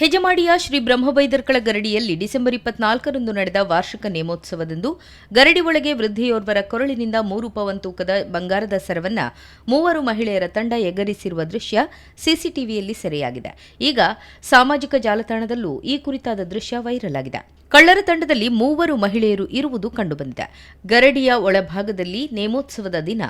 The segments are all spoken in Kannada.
ಹೆಜಮಾಡಿಯ ಶ್ರೀ ಬ್ರಹ್ಮಬೈದರ್ಕಳ ಗರಡಿಯಲ್ಲಿ ಡಿಸೆಂಬರ್ ಇಪ್ಪತ್ನಾಲ್ಕರಂದು ನಡೆದ ವಾರ್ಷಿಕ ನೇಮೋತ್ಸವದಂದು ಗರಡಿ ಒಳಗೆ ವೃದ್ಧೆಯೋರ್ವರ ಕೊರಳಿನಿಂದ ಮೂರು ಪವನ್ ತೂಕದ ಬಂಗಾರದ ಸರವನ್ನ ಮೂವರು ಮಹಿಳೆಯರ ತಂಡ ಎಗರಿಸಿರುವ ದೃಶ್ಯ ಸಿಸಿಟಿವಿಯಲ್ಲಿ ಸೆರೆಯಾಗಿದೆ. ಈಗ ಸಾಮಾಜಿಕ ಜಾಲತಾಣದಲ್ಲೂ ಈ ಕುರಿತಾದ ದೃಶ್ಯ ವೈರಲ್ ಆಗಿದೆ. ಕಳ್ಳರ ತಂಡದಲ್ಲಿ ಮೂವರು ಮಹಿಳೆಯರು ಇರುವುದು ಕಂಡುಬಂದಿದೆ. ಗರಡಿಯ ಒಳಭಾಗದಲ್ಲಿ ನೇಮೋತ್ಸವದ ದಿನ.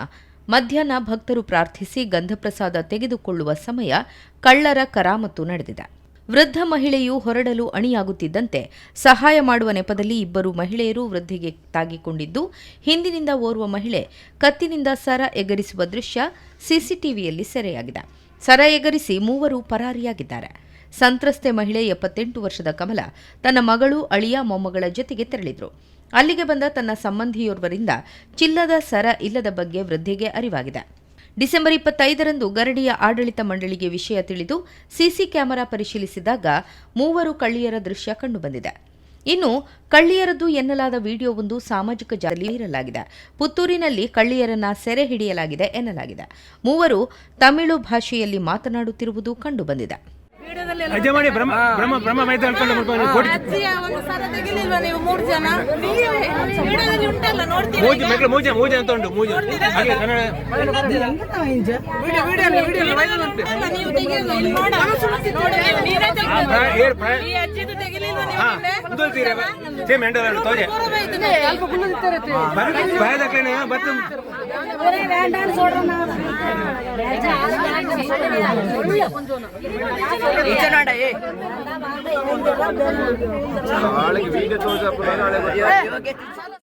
ಮಧ್ಯಾಹ್ನ ಭಕ್ತರು ಪ್ರಾರ್ಥಿಸಿ ಗಂಧಪ್ರಸಾದ ತೆಗೆದುಕೊಳ್ಳುವ ಸಮಯ ಕಳ್ಳರ ಕರಾಮತ್ತು ನಡೆದಿದೆ. ವೃದ್ಧ ಮಹಿಳೆಯು ಹೊರಡಲು ಅಣಿಯಾಗುತ್ತಿದ್ದಂತೆ ಸಹಾಯ ಮಾಡುವ ನೆಪದಲ್ಲಿ ಇಬ್ಬರು ಮಹಿಳೆಯರು ವೃದ್ಧಿಗೆ ತಾಗಿಕೊಂಡಿದ್ದು, ಹಿಂದಿನಿಂದ ಓರ್ವ ಮಹಿಳೆ ಕತ್ತಿನಿಂದ ಸರ ಎಗರಿಸುವ ದೃಶ್ಯ ಸಿಸಿಟಿವಿಯಲ್ಲಿ ಸೆರೆಯಾಗಿದೆ. ಸರ ಎಗರಿಸಿ ಮೂವರು ಪರಾರಿಯಾಗಿದ್ದಾರೆ. ಸಂತ್ರಸ್ತೆ ಮಹಿಳೆ ಎಪ್ಪತ್ತೆಂಟು ವರ್ಷದ ಕಮಲ ತನ್ನ ಮಗಳು ಅಳಿಯ ಮೊಮ್ಮಗಳ ಜೊತೆಗೆ ತೆರಳಿದ್ರು. ಅಲ್ಲಿಗೆ ಬಂದ ತನ್ನ ಸಂಬಂಧಿಯೋರ್ವರಿಂದ ಚಿಲ್ಲದ ಸರ ಇಲ್ಲದ ಬಗ್ಗೆ ವೃದ್ಧಿಗೆ ಅರಿವಾಗಿದೆ. ಡಿಸೆಂಬರ್ ಇಪ್ಪತ್ತೈದರಂದು ಗರಡಿಯ ಆಡಳಿತ ಮಂಡಳಿಗೆ ವಿಷಯ ತಿಳಿದು ಸಿಸಿ ಕ್ಯಾಮೆರಾ ಪರಿಶೀಲಿಸಿದಾಗ ಮೂವರು ಕಳ್ಳಿಯರ ದೃಶ್ಯ ಕಂಡುಬಂದಿದೆ. ಇನ್ನು ಕಳ್ಳಿಯರದ್ದು ಎನ್ನಲಾದ ವಿಡಿಯೋವೊಂದು ಸಾಮಾಜಿಕ ಜಾಲದಲ್ಲಿ ಇರಲಾಗಿದೆ. ಪುತ್ತೂರಿನಲ್ಲಿ ಕಳ್ಳಿಯರನ್ನ ಸೆರೆ ಹಿಡಿಯಲಾಗಿದೆ ಎನ್ನಲಾಗಿದೆ. ಮೂವರು ತಮಿಳು ಭಾಷೆಯಲ್ಲಿ ಮಾತನಾಡುತ್ತಿರುವುದು ಕಂಡುಬಂದಿದೆ. ಅಜ್ಜ ಮಾಡಿ ಬ್ರಹ್ಮ ಬ್ರಹ್ಮ ಬ್ರಹ್ಮ ಮೈದ ಅನ್ಕೊಂಡು ಮೂಜಿ ಮೂಜೆ ಮೂಜೆ ಅಂತ ಉಂಟು ಮೂಜೆ. ಸೇಮ್ ಎಂಡಲ್ಲ ತೋಜೆ. ಇದು ನೋಡಿ. వాళ్ళకి వీడియో చూసి అప్పుడు